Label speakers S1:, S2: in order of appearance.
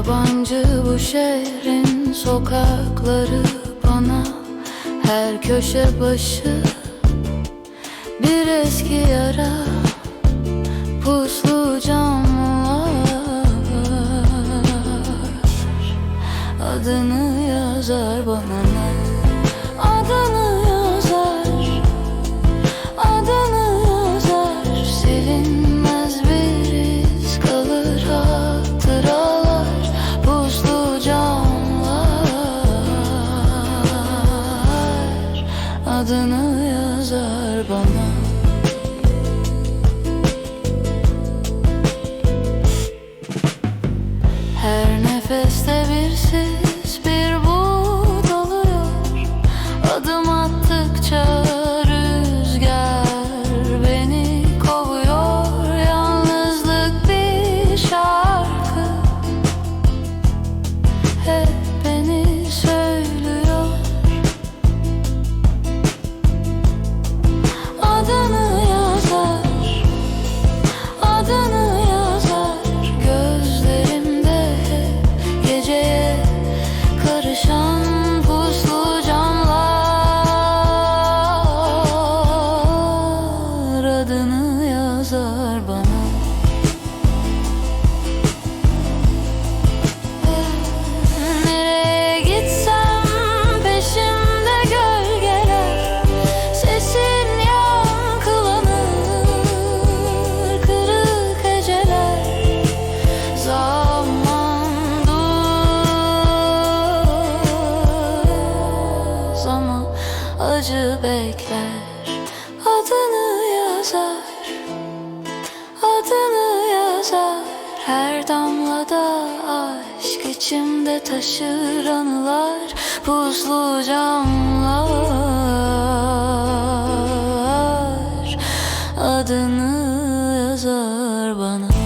S1: Yabancı bu şehrin sokakları bana Her köşe başı. Bir eski yara Puslu camlar Adını yazar bana ne Adını yazar bana. Her nefeste adını yazar bana. Nereye gitsem peşimde gölgeler Sesin yankılanır kırık heceler Zaman ama acı bekler Adını yazar, Her damlada aşk içimde taşır anılar Buzlu camlar. Adını yazar bana.